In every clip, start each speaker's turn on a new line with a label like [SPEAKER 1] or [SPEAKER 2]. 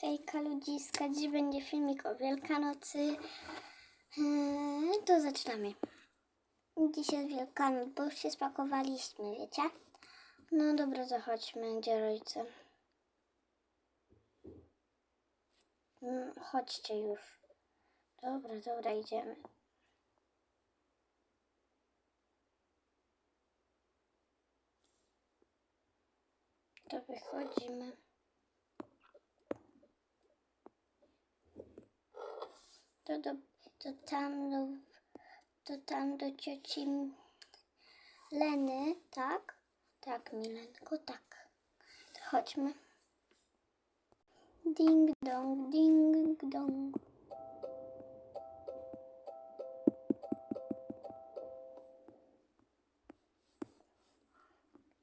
[SPEAKER 1] Hejka ludziska, dziś będzie filmik o Wielkanocy. Eee, to zaczynamy. Dzisiaj Wielkanoc, bo już się spakowaliśmy, wiecie? No dobra, zachodźmy, gdzie rodzice? Mm, chodźcie już. Dobra, dobra, idziemy. To wychodzimy. To, do, to tam do, to tam do cioci Leny, tak? Tak, Milenko, tak. To chodźmy. Ding dong, ding dong.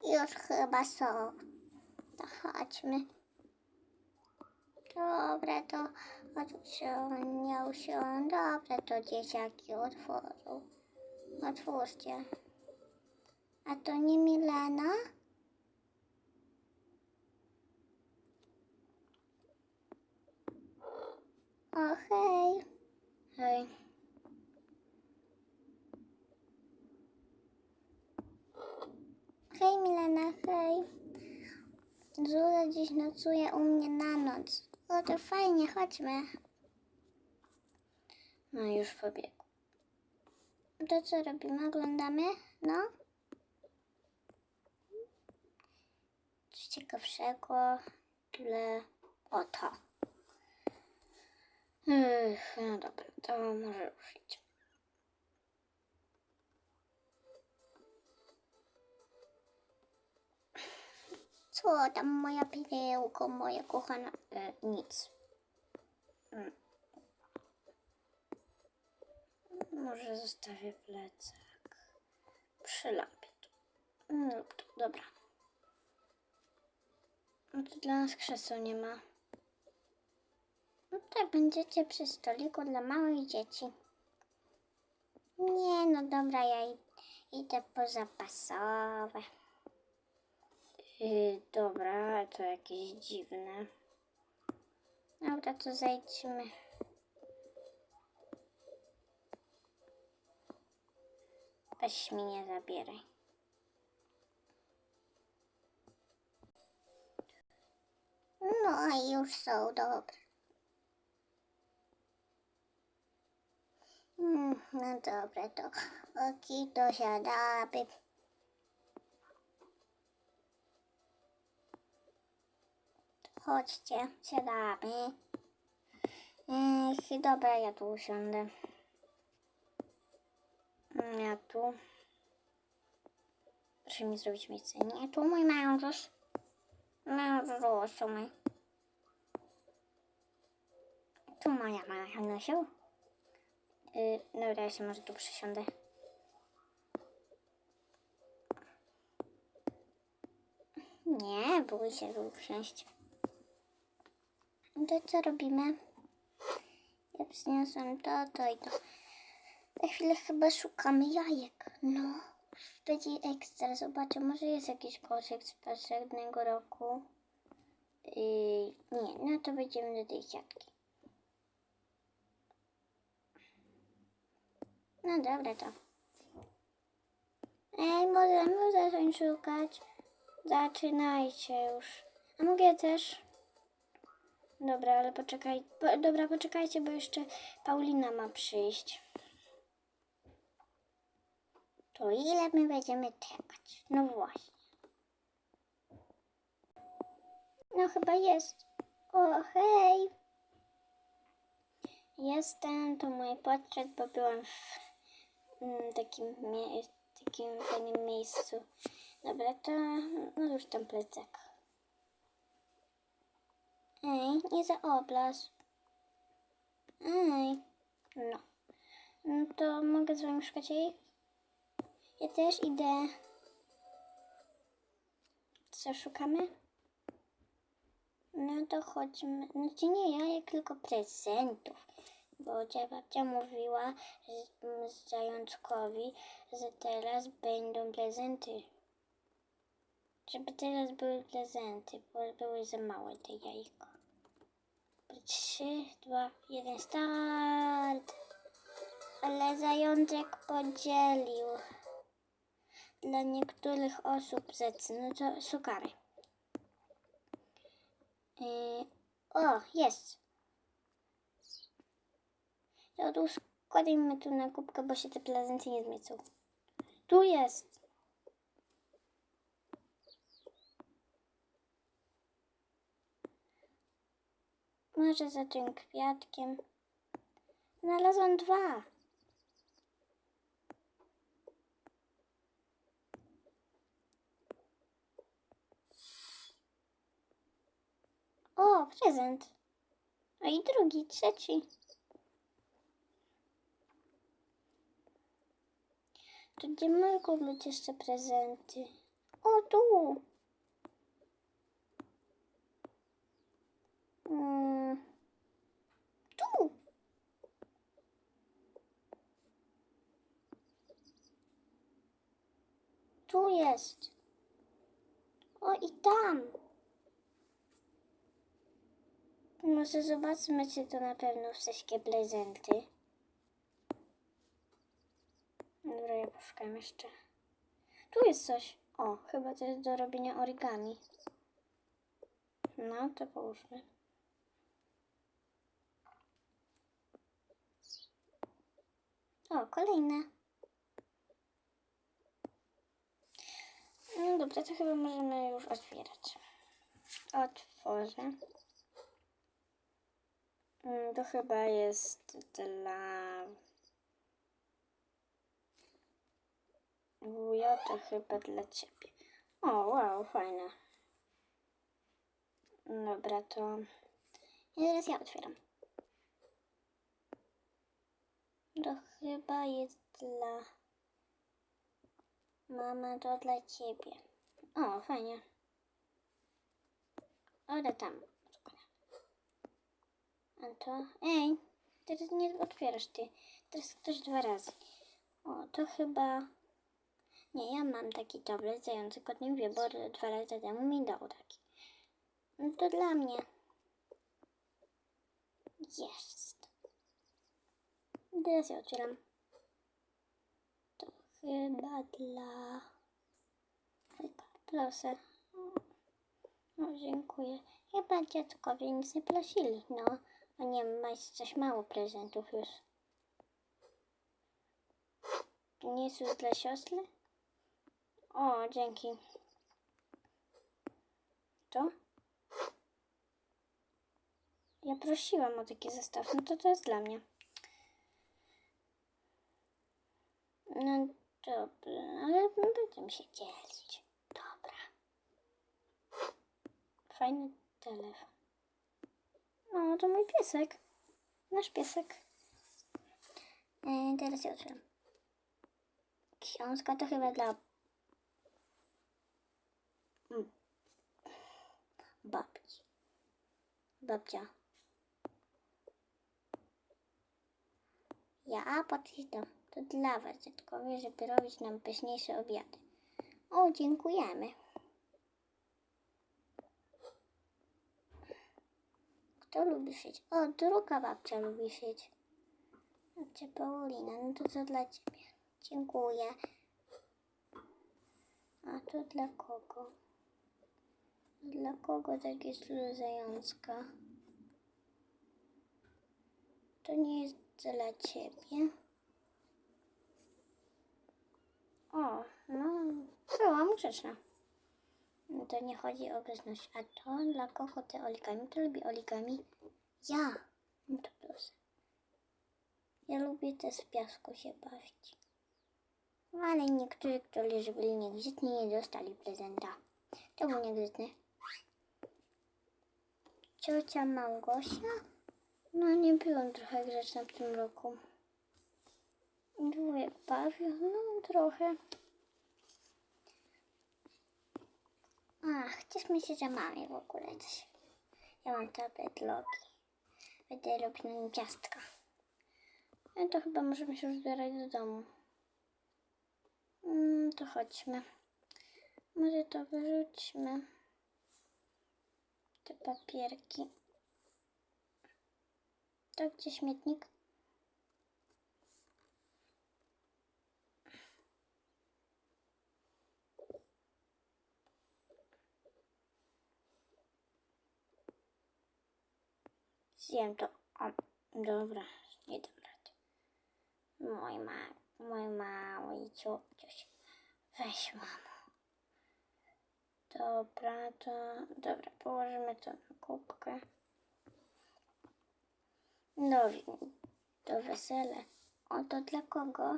[SPEAKER 1] Już chyba są. To chodźmy. Dobra, to odciągnął się. Dobra, to dzieciaki otworzą. Otwórzcie. A to nie Milena? O, hej. Hej. Hej, Milena, hej. Zula dziś nocuje u mnie na noc. O, to fajnie, chodźmy. No już pobiegł. To co robimy? Oglądamy? No? Coś ciekawszego. Tyle. Oto. Ech, no dobra, to może już Co tam moja pilełko, moja kochana? E, nic. Mm. Może zostawię plecak przy lampie. tu. Mm, dobra. No to dla nas krzeseł nie ma. No tak, będziecie przy stoliku dla małych dzieci. Nie, no dobra, ja idę po zapasowe. Yy, dobra, to jakieś dziwne. Dobra, to zejdźmy. Weź mi nie zabieraj. No i już są dobre. Mm, no dobra, to oki dosiadamy. Chodźcie, siadamy. Ech, dobra, ja tu usiądę. Mm, Ja tu. Proszę mi zrobić miejsce. Nie, tu mój mężusz. Mężusiu mój. Tu moja mała Hanusiu. Yy, dobra, ja się może tu przysiądę. Nie, bój się tu usiąść. To co robimy? Ja przyniosłem to, to i to. Za chwilę chyba szukamy jajek. No, będzie ekstra. Zobaczę, może jest jakiś koszyk z poprzedniego roku. Yy, nie, no to będziemy do tej siatki. No dobra to. Ej, możemy zacząć szukać. Zaczynajcie już. A mogę też? Dobra, ale poczekaj. Po, dobra, poczekajcie, bo jeszcze Paulina ma przyjść. To ile my będziemy czekać? No właśnie. No chyba jest. O, hej. Jestem, to mój portret, bo byłam w mm, takim, takim fajnym miejscu. Dobra, to no już tam plecak. Ej, nie zaoblasz. Ej, no. No to mogę z wami szukać jej? Ja też idę. Co, szukamy? No to chodźmy. Znaczy nie ja, jak tylko prezentów. Bo cię babcia mówiła z, z zajączkowi, że teraz będą prezenty. Żeby teraz były prezenty, bo były za małe te jajko. 3, 2, 1, start! Ale zajączek podzielił. Dla niektórych osób zecy, no to sukary. Yy, o, jest! To tu składajmy tu na kubkę, bo się te prezenty nie zmiecą. Tu jest! Może za tym kwiatkiem. Znalazłam dwa. O, prezent. A i drugi, trzeci. To gdzie mogą być jeszcze prezenty? O, tu. Mm. Tu. Tu jest. O, i tam. Może zobaczmy, czy to na pewno wszystkie prezenty. Dobra, ja poszukam jeszcze. Tu jest coś. O, chyba to jest do robienia origami. No, to połóżmy. O, kolejne. No dobra, to chyba możemy już otwierać. Otworzę. Mm, To chyba jest dla wuja, to chyba dla ciebie. O, wow, fajne. Dobra, to i teraz ja otwieram. To chyba jest dla mama, to dla ciebie. O, fajnie. Ode tam. A to... Ej, teraz nie otwierasz ty. Teraz ktoś dwa razy. O, to chyba... Nie, ja mam taki tablet zający kot nie bo dwa lata temu mi dał taki. No to dla mnie. Jest. Teraz ja otwieram. To chyba dla... Proszę. O, dziękuję. Chyba dziadkowie nic nie prosili, no. A nie, masz coś mało prezentów już. To nie jest już dla siostry? O, dzięki. To? Ja prosiłam o taki zestaw, no to to jest dla mnie. No dobra, ale będziemy się dzielić. Dobra. Fajny telefon. No, to mój piesek. Nasz piesek. E, teraz ja otwieram. Książka to chyba dla Mm. babci. Babcia. Ja podjeżdżam. To dla was, dziadkowie, żeby robić nam pyszniejsze obiady. O, dziękujemy. Kto lubi szyć? O, druga babcia lubi szyć. Babcia Paulina, no to co dla ciebie? Dziękuję. A to dla kogo? Dla kogo takie zającka? To nie jest dla ciebie. O, no, byłam grzeczna. No to nie chodzi o grzeczność. A to dla kogo te origami? Kto lubi origami? Ja. No to proszę. Ja lubię też w piasku się bawić. Ale niektórzy, którzy byli niegrzeczni, nie dostali prezenta. To był niegrzeczny. Ciocia Małgosia? No nie byłam trochę grzeczna w tym roku. Wujek Paweł? No trochę. Ach, cieszmy się, że mamy w ogóle coś. Ja mam tablet Loki. Będę robić na nim ciastka. No to chyba możemy się już zbierać do domu. Mm, to chodźmy. Może to wyrzućmy. Te papierki. To gdzie śmietnik? Zjem to. O, dobra, nie dam rady. Mój ma, mój mały ciuciuś. Weź mamo. Dobra, to... Dobra, położymy to na kubkę. No, to wesele. O, to dla kogo?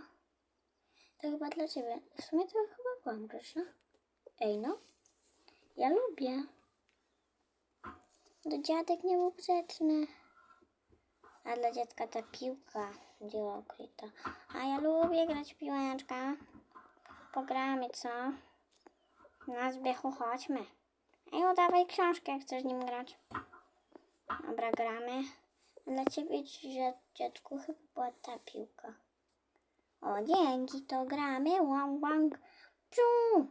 [SPEAKER 1] To chyba dla ciebie. W sumie to chyba byłam grzeczna. Ej, no. Ja lubię. To dziadek nie był grzeczny. A dla dziadka ta piłka była ukryta. A ja lubię grać w piłeczkę. Pogramy, co? Na zbiechu chodźmy. Ej, udawaj książkę, jak chcesz nim grać. Dobra, gramy. Dla ciebie, dziadku, chyba była ta piłka. O, dzięki, to gramy. Wang, wang, psiu.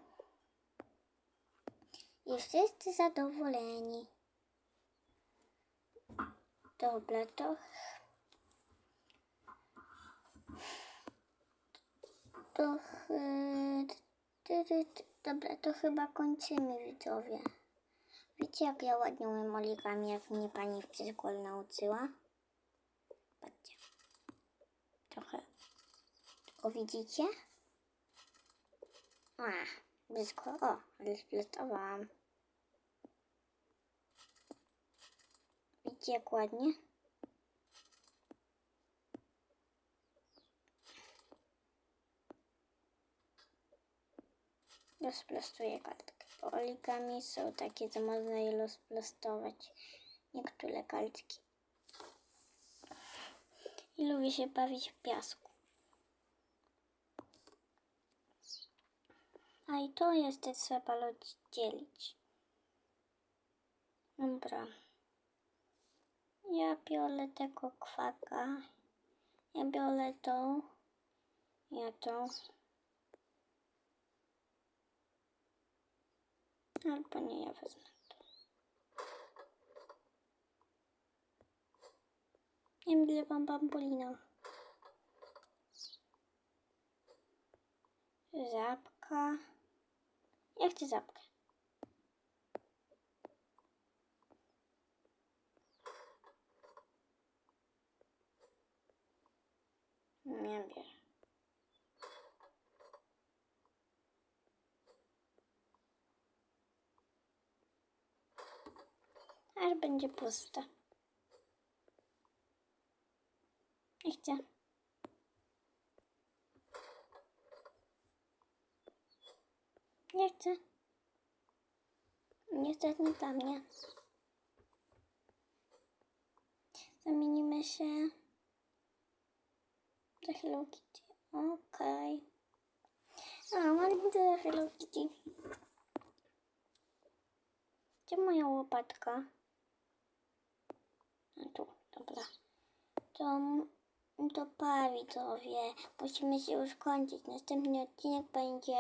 [SPEAKER 1] I wszyscy zadowoleni. Dobra, to... To... ty- Dobra, to chyba kończymy, widzowie. Wiecie, jak ja ładnie umiem oligami, jak mnie pani w przedszkolu nauczyła? Patrzcie. Trochę. O, widzicie? A, blisko. O, ale splastowałam. Widzicie, jak ładnie? Rozplastuję kartkę. Oligami są takie, że można je rozplastować. Niektóre kartki. I lubię się bawić w piasku. A i to jeszcze trzeba rozdzielić. Dobra. Ja biorę tego kwaka. Ja biorę tą. Ja tą. Albo nie, ja wezmę to. Wiem, ile mam bambolina. Zapka. Ja chcę zapkę. Nie wiem. Aż będzie pusta. Nie chcę. Nie chcę. Niestety nie dla mnie. Zamienimy się za Hello Kitty. Okej. A, ale widzę za Hello Kitty. Gdzie moja łopatka? Dobra. To, to pa widzowie. Musimy się już kończyć. Następny odcinek będzie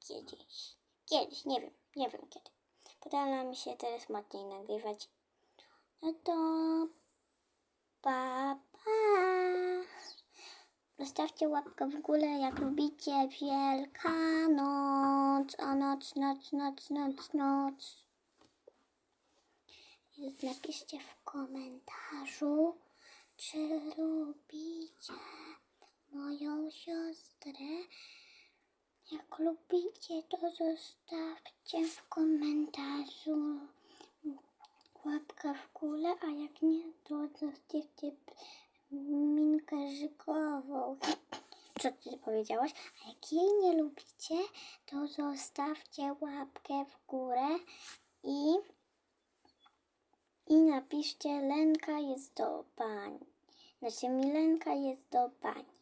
[SPEAKER 1] kiedyś. Kiedyś, nie wiem, nie wiem kiedy. Poda mi się teraz mocniej nagrywać. No to pa, pa. Zostawcie łapkę w górę, jak lubicie Wielkanoc. O noc, noc, noc, noc, noc. Napiszcie w komentarzu, czy lubicie moją siostrę. Jak lubicie, to zostawcie w komentarzu łapkę w górę, a jak nie, to zostawcie minkę żykową. Co ty powiedziałaś? A jak jej nie lubicie, to zostawcie łapkę w górę i i napiszcie Lenka jest do pani. Znaczy Milenka jest do pani.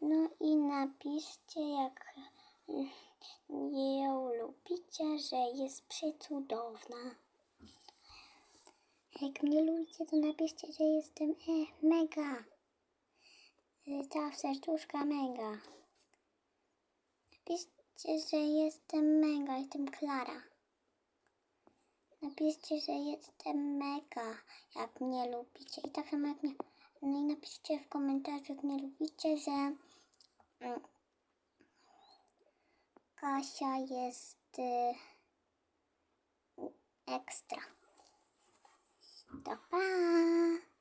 [SPEAKER 1] No i napiszcie jak ją lubicie, że jest przecudowna. Jak mnie lubicie, to napiszcie, że jestem e, mega. Ta serduszka mega. Napiszcie, że jestem mega, jestem Klara. Napiszcie, że jestem mega, jak mnie lubicie. I tak samo jak mnie. No i napiszcie w komentarzu, jak mnie lubicie, że mm, Kasia jest y, ekstra. To pa!